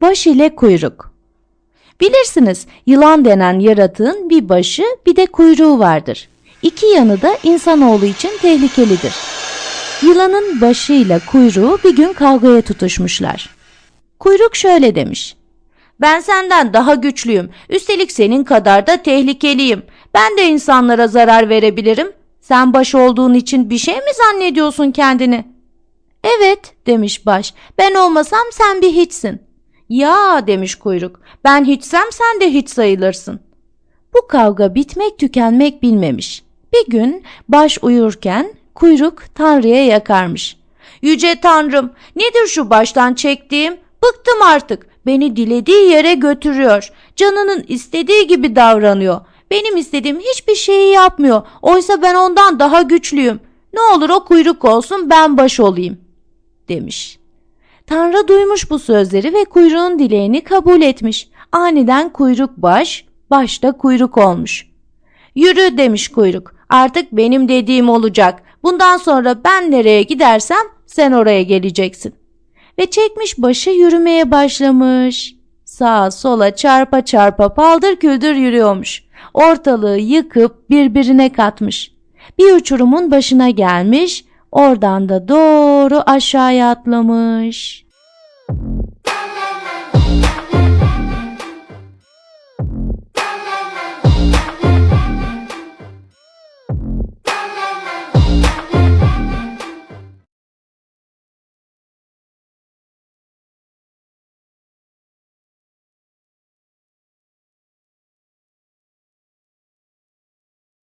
Baş ile kuyruk. Bilirsiniz yılan denen yaratığın bir başı bir de kuyruğu vardır. İki yanı da insanoğlu için tehlikelidir. Yılanın başıyla kuyruğu bir gün kavgaya tutuşmuşlar. Kuyruk şöyle demiş. Ben senden daha güçlüyüm. Üstelik senin kadar da tehlikeliyim. Ben de insanlara zarar verebilirim. Sen baş olduğun için bir şey mi zannediyorsun kendini? Evet demiş baş. Ben olmasam sen bir hiçsin. Ya demiş kuyruk. Ben hiçsem sen de hiç sayılırsın. Bu kavga bitmek tükenmek bilmemiş. Bir gün baş uyurken kuyruk Tanrı'ya yakarmış. Yüce Tanrım nedir şu baştan çektiğim? Bıktım artık. Beni dilediği yere götürüyor. Canının istediği gibi davranıyor. Benim istediğim hiçbir şeyi yapmıyor. Oysa ben ondan daha güçlüyüm. Ne olur o kuyruk olsun ben baş olayım demiş. Tanrı duymuş bu sözleri ve kuyruğun dileğini kabul etmiş. Aniden kuyruk baş, başta kuyruk olmuş. Yürü demiş kuyruk. Artık benim dediğim olacak. Bundan sonra ben nereye gidersem sen oraya geleceksin. Ve çekmiş başı yürümeye başlamış. Sağa sola çarpa çarpa paldır küldür yürüyormuş. Ortalığı yıkıp birbirine katmış. Bir uçurumun başına gelmiş, oradan da doğru aşağıya atlamış.